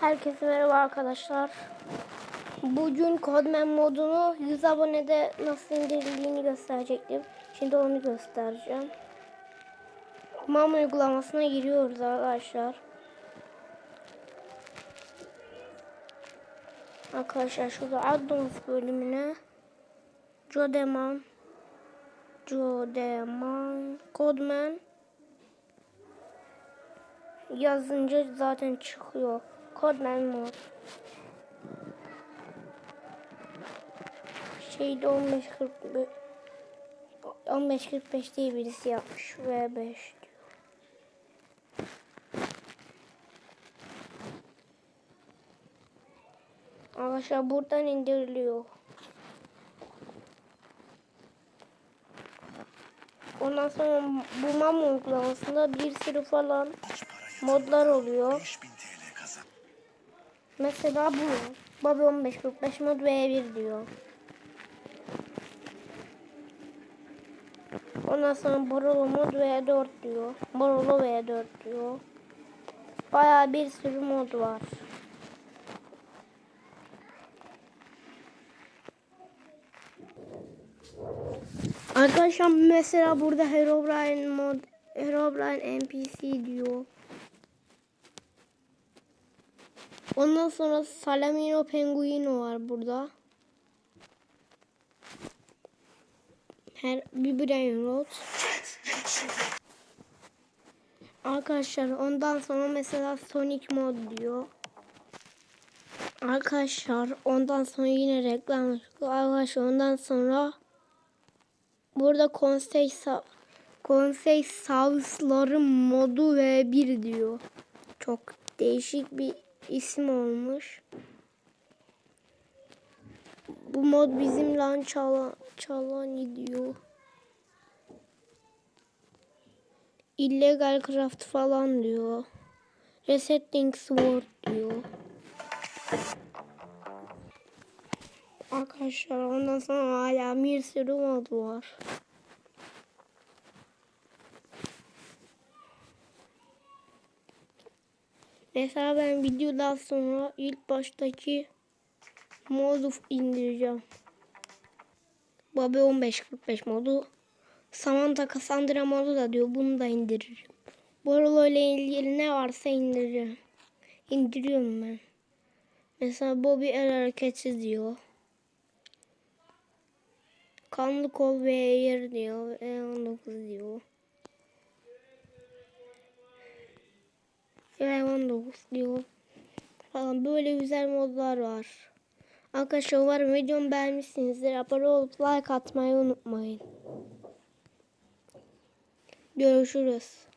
Herkese merhaba arkadaşlar. Bugün Codman modunu 100 abonede nasıl indirildiğini gösterecektim. Şimdi onu göstereceğim. MAM uygulamasına giriyoruz arkadaşlar. Arkadaşlar şurada addons bölümüne Jodeman Jodeman Codman yazınca zaten çıkıyor. Codman mod. Şeyde 15.45 15.45 diye birisi yapmış V5 diyor. Arkadaşlar buradan indiriliyor. Ondan sonra bu MAM uygulamasında bir sürü falan modlar oluyor. 5000 TL kazan. Mesela bu. Bobby 1545 mod V1 diyor. Ondan sonra Borolo mod V4 diyor. Borolo V4 diyor. Bayağı bir sürü mod var. Arkadaşlar mesela burada Herobrine mod Herobrine NPC diyor. Ondan sonra Salamino Penguino var burada. Her bir Brain Road. Arkadaşlar ondan sonra mesela Sonic mod diyor. Arkadaşlar ondan sonra yine reklam. Arkadaşlar ondan sonra burada konsey konsey savsları modu ve bir diyor. Çok değişik bir isim olmuş. Bu mod bizim lan çala, çalan diyor. Illegal craft falan diyor. Resetting sword diyor. Arkadaşlar ondan sonra hala bir sürü mod var. Mesela ben videodan sonra ilk baştaki modu indireceğim. Bobby 1545 modu. Samantha Cassandra modu da diyor. Bunu da indiririm. Borolo ile ilgili ne varsa indireceğim. İndiriyorum ben. Mesela Bobby el hareketsiz diyor. Kanlı kol ve yer diyor. E19 diyor. V19 diyor. Falan böyle güzel modlar var. Arkadaşlar umarım videomu beğenmişsinizdir. Abone olup like atmayı unutmayın. Görüşürüz.